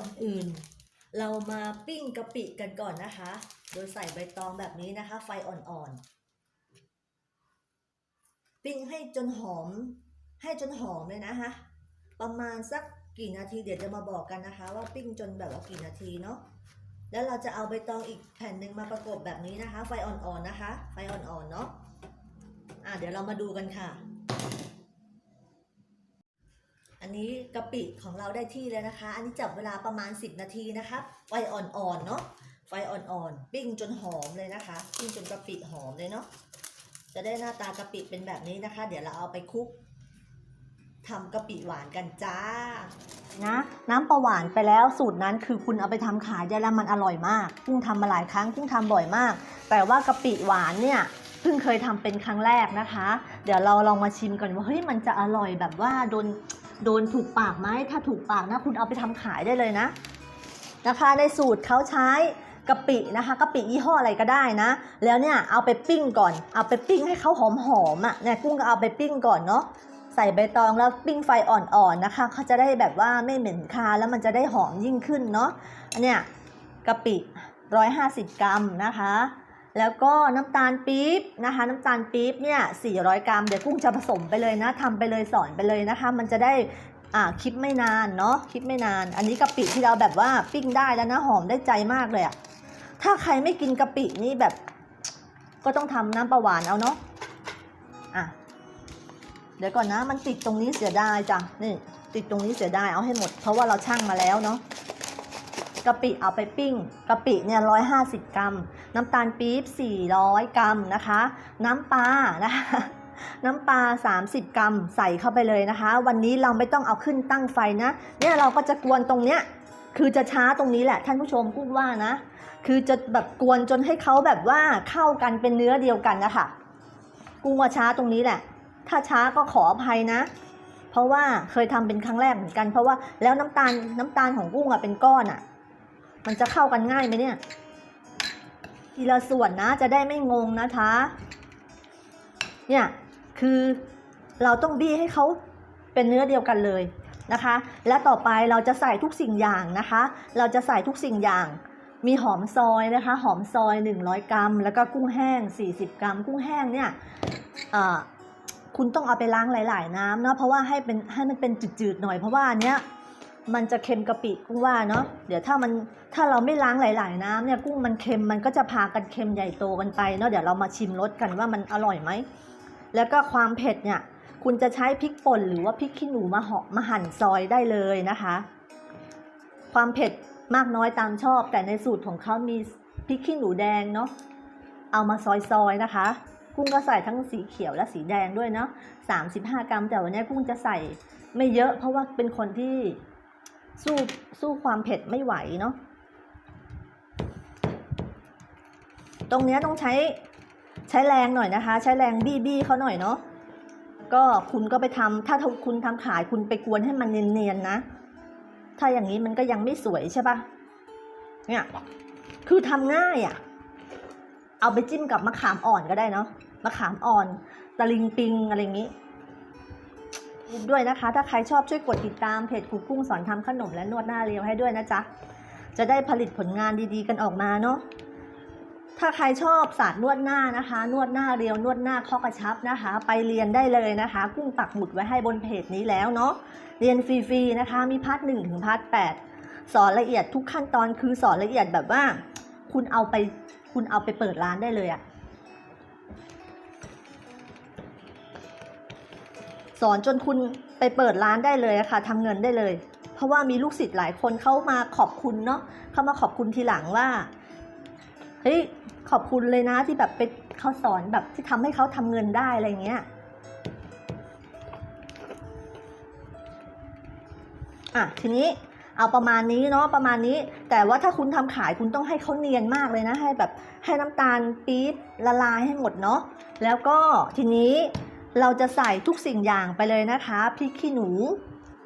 ่อนอื่น เรามาปิ้งกะปิกันก่อนนะคะ โดยใส่ใบตองแบบนี้นะคะ ไฟอ่อนๆ ปิ้งให้จนหอม ให้จนหอมเลยนะคะ ประมาณสักกี่นาทีเดี๋ยวจะมาบอกกันนะคะ ว่าปิ้งจนแบบว่ากี่นาทีเนาะ แล้วเราจะเอาใบตองอีกแผ่นหนึ่งมาประกบแบบนี้นะคะ ไฟอ่อนๆนะคะ ไฟอ่อนๆเนาะ อะเดี๋ยวเรามาดูกันค่ะ นนี้กะปิของเราได้ที่แล้วนะคะ อันนี้จับเวลาประมาณ 10 นาทีนะคะ ไฟอ่อนๆเนาะ ไฟอ่อนๆ ปิ้งจนหอมเลยนะคะ ปิ้งจนกะปิหอมเลยเนาะ จะได้หน้าตากะปิเป็นแบบนี้นะคะ เดี๋ยวเราเอาไปคลุกทำกะปิหวานกันจ้า นะน้ำปลาหวานไปแล้วสูตรนั้นคือคุณเอาไปทำขายได้แล้วมันอร่อยมากกุ้งทำมาหลายครั้งกุ้งทำบ่อยมาก แต่ว่ากะปิหวานเนี่ยเพิ่งเคยทำเป็นครั้งแรกนะคะ เดี๋ยวเราลองมาชิมก่อนว่าเฮ้ยมันจะอร่อยแบบว่าโดน โดนถูกปากไหมถ้าถูกปากนะคุณเอาไปทำขายได้เลยนะ นะคะในสูตรเขาใช้กะปินะคะกะปิยี่ห้ออะไรก็ได้นะ แล้วเนี่ยเอาไปปิ้งก่อน เอาไปปิ้งให้เขาหอมๆอะเนี่ยกุ้งก็เอาไปปิ้งก่อนเนาะใส่ใบตองแล้วปิ้งไฟอ่อนๆนะคะเขาจะได้แบบว่าไม่เหม็นคาแล้วมันจะได้หอมยิ่งขึ้นเนาะอันเนี้ยกะปิ 150 กรัมนะคะ แล้วก็น้ำตาลปี๊บนะคะน้ำตาลปี๊บเนี่ย 400 กรัม เดี๋ยวกุ้งจะผสมไปเลยนะทำไปเลยสอนไปเลยนะคะ มันจะได้อ่าคลิปไม่นานเนาะคลิปไม่นาน อันนี้กะปิที่เราแบบว่าปิ้งได้แล้วนะหอมได้ใจมากเลยอะถ้าใครไม่กินกะปินี่แบบ ก็ต้องทำน้ำปลาหวานเอาเนาะอะเดี๋ยวก่อนนะมันติดตรงนี้เสียดายจ้ะนี่ติดตรงนี้เสียดายเอาให้หมด เพราะว่าเราชั่งมาแล้วเนาะกะปิเอาไปปิ้งกะปิเนี่ยร้อยห้าสิบกรัม น้ำตาลปี๊บ 400 กรัมนะคะ น้ำปลานะคะน้ำปลา 30 กรัมใส่เข้าไปเลยนะคะ วันนี้เราไม่ต้องเอาขึ้นตั้งไฟนะ เนี่ยเราก็จะกวนตรงเนี้ย คือจะช้าตรงนี้แหละท่านผู้ชมกุ้งว่านะ คือจะแบบกวนจนให้เขาแบบว่าเข้ากันเป็นเนื้อเดียวกันนะคะกุ้งว่าช้าตรงนี้แหละ ถ้าช้าก็ขออภัยนะ เพราะว่าเคยทำเป็นครั้งแรกเหมือนกัน เพราะว่าแล้วน้ำตาลน้ำตาลของกุ้งอะเป็นก้อนอะมันจะเข้ากันง่ายไหมเนี่ย ทีละส่วนนะจะได้ไม่งงนะคะ เนี่ยคือเราต้องบี้ให้เขาเป็นเนื้อเดียวกันเลยนะคะ และต่อไปเราจะใส่ทุกสิ่งอย่างนะคะ เราจะใส่ทุกสิ่งอย่าง มีหอมซอยนะคะ หอมซอย 100 กรัม แล้วก็กุ้งแห้ง 40 กรัม กุ้งแห้งเนี่ยคุณต้องเอาไปล้างหลาย ๆ น้ำนะเพราะว่าให้เป็นให้มันเป็นจืดๆหน่อยเพราะว่าอันเนี้ย มันจะเค็มกะปิกุ้งว่าเนาะเดี๋ยวถ้ามันถ้าเราไม่ล้างหลาย ๆ น้ำเนี่ยกุ้งมันเค็มมันก็จะพากันเค็มใหญ่โตกันไปเนาะเดี๋ยวเรามาชิมรสกันว่ามันอร่อยไหมแล้วก็ความเผ็ดเนี่ยคุณจะใช้พริกป่นหรือว่าพริกขี้หนูมาเหาะมาหั่นซอยได้เลยนะคะ ความเผ็ดมากน้อยตามชอบ แต่ในสูตรของเขามีพริกขี้หนูแดงเนาะเอามาซอยๆนะคะ กุ้งก็ใส่ทั้งสีเขียวและสีแดงด้วยเนาะ35 กรัม แต่วันนี้กุ้งจะใส่ไม่เยอะ เพราะว่าเป็นคนที่ สู้สู้ความเผ็ดไม่ไหวเนาะตรงเนี้ยต้องใช้ใช้แรงหน่อยนะคะ ใช้แรงบี้บี้เขาหน่อยเนาะก็คุณก็ไปทำถ้าคุณทำขายคุณไปกวนให้มันเนียนๆนะ ถ้าอย่างนี้มันก็ยังไม่สวยใช่ปะเนี่ยคือทำง่ายอะ่ะ เอาไปจิ้มกับมะขามอ่อนก็ได้เนาะมะขามอ่อนตะลิงปิงอะไรอย่างนี้ ด้วยนะคะ ถ้าใครชอบช่วยกดติดตามเพจครูกุ้งสอนทำขนมและนวดหน้าเรียวให้ด้วยนะจ๊ะ จะได้ผลิตผลงานดีๆกันออกมาเนาะ ถ้าใครชอบศาสตร์นวดหน้านะคะ นวดหน้าเรียวนวดหน้าข้อกระชับนะคะ ไปเรียนได้เลยนะคะ กุ้งปักหมุดไว้ให้บนเพจนี้แล้วเนาะ เรียนฟรีๆนะคะ มีพาร์ทหนึ่งถึงพาร์ทแปดสอนละเอียดทุกขั้นตอนคือสอนละเอียดแบบว่า คุณเอาไปคุณเอาไปเปิดร้านได้เลยอะ สอนจนคุณไปเปิดร้านได้เลยอะค่ะทำเงินได้เลย เพราะว่ามีลูกศิษย์หลายคนเข้ามาขอบคุณเนาะเข้ามาขอบคุณทีหลังว่าเฮ้ยขอบคุณเลยนะที่แบบไปเขาสอนแบบที่ทำให้เขาทำเงินได้อะไรเงี้ยอะทีนี้เอาประมาณนี้เนาะประมาณนี้ แต่ว่าถ้าคุณทำขายคุณต้องให้เขาเนียนมากเลยนะ ให้แบบให้น้ำตาลปี๊บละลายให้หมดเนาะแล้วก็ทีนี้ เราจะใส่ทุกสิ่งอย่างไปเลยนะคะพริกขี้หนู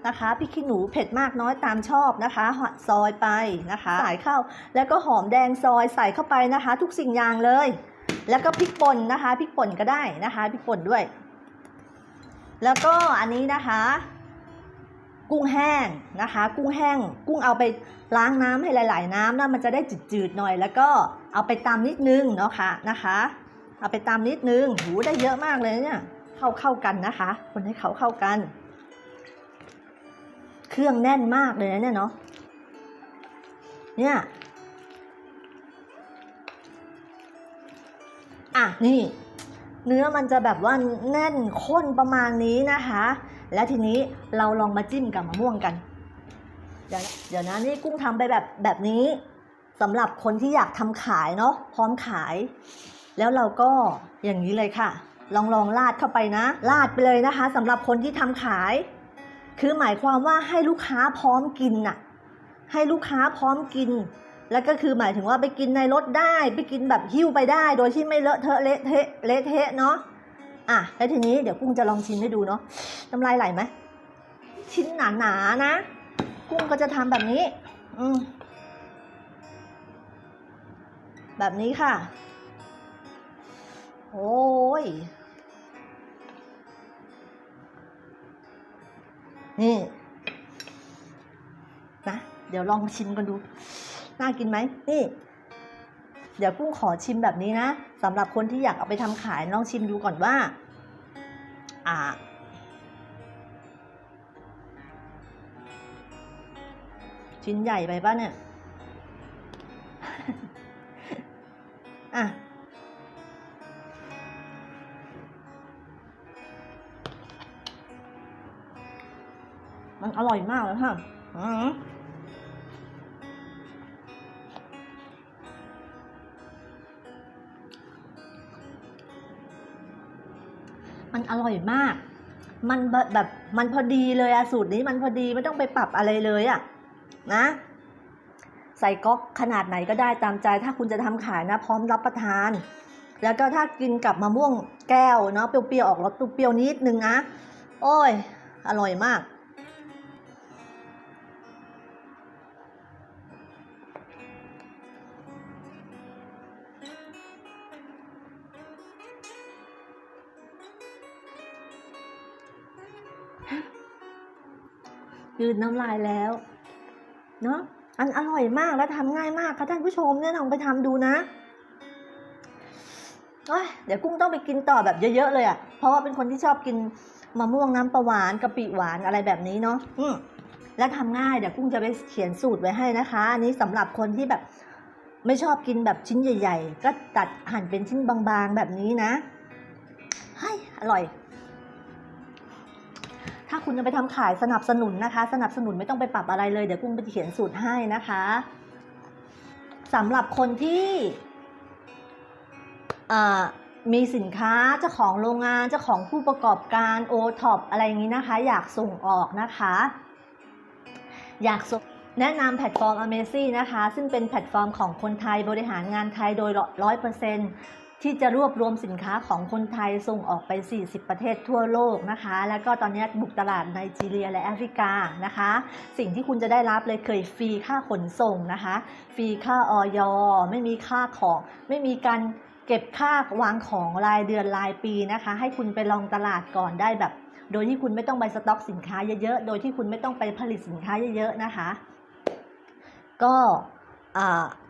นะคะพริกขี้หนูเผ็ดมากน้อยตามชอบนะคะหอซอยไปนะคะใส่เข้าแล้วก็หอมแดงซอยใส่เข้าไปนะคะ ทุกสิ่งอย่างเลย แล้วก็พริกป่นนะคะพริกป่นก็ได้นะคะพริกป่นด้วย แล้วก็อันนี้นะคะ กุ้งแห้งนะคะ กุ้งแห้ง กุ้งเอาไปล้างน้ำให้หลาย ๆ น้ำนะมันจะได้จืดๆหน่อย แล้วก็เอาไปตำนิดนึงเนาะค่ะนะคะ เอาไปตำนิดนึงหูได้เยอะมากเลยเนี่ย เข้าเข้ากันนะคะ คนให้เขาเข้ากัน เครื่องแน่นมากเลยนะเนี่ยเนาะเนี่ยอะนี่ เนื้อมันจะแบบว่าแน่นข้นประมาณนี้นะคะ แล้วทีนี้เราลองมาจิ้มกับมะม่วงกัน เดี๋ยวเดี๋ยวนะนี่กุ้งทำไปแบบแบบนี้สำหรับคนที่อยากทำขายเนาะพร้อมขาย แล้วเราก็อย่างนี้เลยค่ะ ลองลองราดเข้าไปนะราดไปเลยนะคะสำหรับคนที่ทำขาย คือหมายความว่าให้ลูกค้าพร้อมกินน่ะ ให้ลูกค้าพร้อมกิน แล้วก็คือหมายถึงว่าไปกินในรถได้ ไปกินแบบหิ้วไปได้ โดยที่ไม่เลอะเทอะเละเทะเละเทะเนาะอะแล้วทีนี้เดี๋ยวกุ้งจะลองชิมให้ดูเนาะน้ำลายไหลไหมชิ้นหนาๆนะกุ้งก็จะทำแบบนี้ อืมแบบนี้ค่ะ โอ้ย นี่ นะ เดี๋ยวลองชิมกันดู น่ากินไหม นี่ เดี๋ยวกุ้งขอชิมแบบนี้นะสำหรับคนที่อยากเอาไปทำขายลองชิมดูก่อนว่า อ่าชิ้นใหญ่ไปป่ะเนี่ย ร่อยมากเลยค่ะอมันอร่อยมาก มันแบบมันพอดีเลยอะสูตรนี้มันพอดีไม่ต้องไปปรับอะไรเลยอะนะใส่ก๊อกขนาดไหนก็ได้ตามใจ ถ้าคุณจะทำขายนะ พร้อมรับประทาน แล้วก็ถ้ากินกับมะม่วงแก้วเนาะเปรี้ยวๆออกรสเปรี้ยวๆนิดนึงนะ โอ้ย อร่อยมากืนน้ำลายแล้ว เนาะอันอร่อยมากและทำง่ายมากค่ะท่านผู้ชมเนี่ยลองไปทำดูนะเดี๋ยวกุ้งต้องไปกินต่อแบบเยอะๆเลยอะ่ะ เพราะว่าเป็นคนที่ชอบกินมะม่วงน้ำปลาหวานกะปิหวานอะไรแบบนี้เนาะอืมและทำง่ายเดี๋ยวกุ้งจะไปเขียนสูตรไว้ให้นะคะ อันนี้สำหรับคนที่แบบไม่ชอบกินแบบชิ้นใหญ่ ๆ ก็ตัดหั่นเป็นชิ้นบางๆแบบนี้นะให้อร่อย ถ้าคุณจะไปทำขายสนับสนุนนะคะ สนับสนุนไม่ต้องไปปรับอะไรเลยเดี๋ยวกุ้งไปเขียนสูตรให้นะคะสำหรับคนที่มีสินค้าเจ้าของโรงงานเจ้าของผู้ประกอบการโอท็อปอะไรอย่างนี้นะคะ อยากส่งออกนะคะ อยากส่งแนะนำแพลตฟอร์ม Amazing นะคะ ซึ่งเป็นแพลตฟอร์มของคนไทยบริหารงานไทยโดยร้อยเปอร์เซ็นต์ ที่จะรวบรวมสินค้าของคนไทยส่งออกไป 40 ประเทศทั่วโลกนะคะ แล้วก็ตอนนี้บุกตลาดไนจีเรียและแอฟริกานะคะ สิ่งที่คุณจะได้รับเลยเคยฟรีค่าขนส่งนะคะ ฟรีค่าออยไม่มีค่าของ ไม่มีการเก็บค่าวางของรายเดือนรายปีนะคะ ให้คุณไปลองตลาดก่อนได้แบบ โดยที่คุณไม่ต้องไปสต็อกสินค้าเยอะๆ โดยที่คุณไม่ต้องไปผลิตสินค้าเยอะๆนะคะ ก็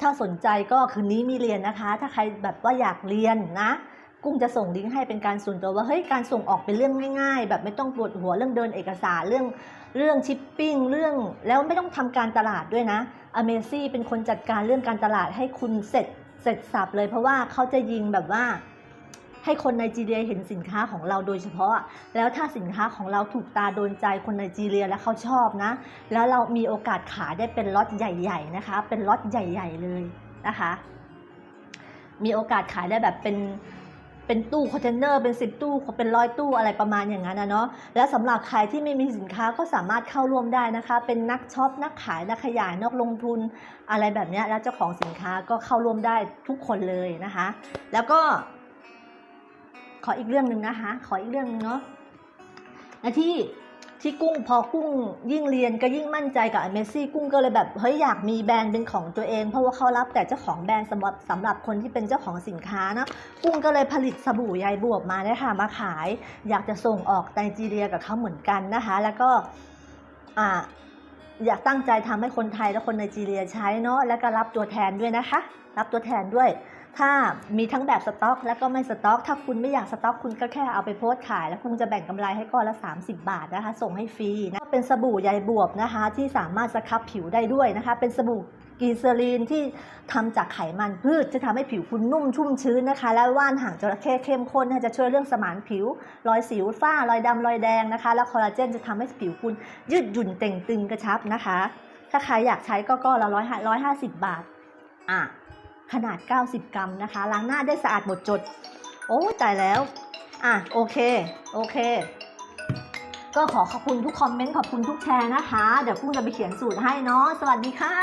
ถ้าสนใจก็คืนนี้มีเรียนนะคะ ถ้าใครแบบว่าอยากเรียนนะ กุ้งจะส่งลิงก์ให้เป็นการส่วนตัวว่าเฮ้ยการส่งออกเป็นเรื่องง่าย ๆ แบบไม่ต้องปวดหัวเรื่องเดินเอกสารเรื่องเรื่องชิปปิ้งเรื่องแล้วไม่ต้องทำการตลาดด้วยนะอเมซี่เป็นคนจัดการเรื่องการตลาดให้คุณเสร็จเสร็จสับเลยเพราะว่าเขาจะยิงแบบว่า ให้คนไนจีเรียเห็นสินค้าของเราโดยเฉพาะ แล้วถ้าสินค้าของเราถูกตาโดนใจคนไนจีเรียแล้วเขาชอบนะ แล้วเรามีโอกาสขายได้เป็นล็อตใหญ่ๆนะคะ เป็นล็อตใหญ่ ๆเลยนะคะ มีโอกาสขายได้แบบเป็นเป็นตู้คอนเทนเนอร์เป็นสิบตู้เป็นร้อยตู้อะไรประมาณอย่างนั้นนะเนาะแล้วสำหรับใครที่ไม่มีสินค้าก็สามารถเข้าร่วมได้นะคะ เป็นนักช็อปนักขายนักขยายนักลงทุนอะไรแบบนี้แล้วเจ้าของสินค้าก็เข้าร่วมได้ทุกคนเลยนะคะ แล้วก็ ขออีกเรื่องหนึ่งนะคะ ขออีกเรื่องหนึงเนาะและที่ที่กุ้งพอกุ้งยิ่งเรียนก็ยิ่งมั่นใจกับอเมซี่กุ้งก็เลยแบบเฮ้ยอยากมีแบรนด์เป็นของตัวเอง เพราะว่าเขารับแต่เจ้าของแบรนด์สำหรับสำหรับคนที่เป็นเจ้าของสินค้านะกุ้งก็เลยผลิตสบู่ใยบวบมาเนี่ยค่ะมาขาย อยากจะส่งออกไนจีเรียกับเขาเหมือนกันนะคะ แล้วก็อ่าอยากตั้งใจทำให้คนไทยและคนไนจีเรียใช้เนาะแล้วก็รับตัวแทนด้วยนะคะ รับตัวแทนด้วย ถ้ามีทั้งแบบสต็อก แล้วก็ไม่สต็อก ถ้าคุณไม่อยากสต็อกคุณก็แค่เอาไปโพสขาย แล้วคุณจะแบ่งกำไรให้ก้อนละ 30 บาทนะคะ ส่งให้ฟรีนะเป็นสบู่ใยบวบนะคะ ที่สามารถสครับผิวได้ด้วยนะคะ เป็นสบู่กีเซอรีนที่ทำจากไขมันพืชจะทำให้ผิวคุณนุ่มชุ่มชื้นนะคะ และว่านหางจระเข้เข้มข้นนะจะช่วยเรื่องสมานผิว รอยสิวฝ้ารอยดำรอยแดงนะคะ แล้วคอลลาเจนจะทำให้ผิวคุณยืดหยุ่นเต่งตึงกระชับนะคะ ถ้าใครอยากใช้ก็ก็ละร้อยร้อยห้าสิบบาทอะ ขนาด 90 กรัมนะคะ ล้างหน้าได้สะอาดหมดจด โอ้ตายแล้ว อะ โอเค โอเค ก็ขอขอบคุณทุกคอมเมนต์ ขอบคุณทุกแชร์นะคะ เดี๋ยวพุ่งจะไปเขียนสูตรให้เนาะ สวัสดีค่ะ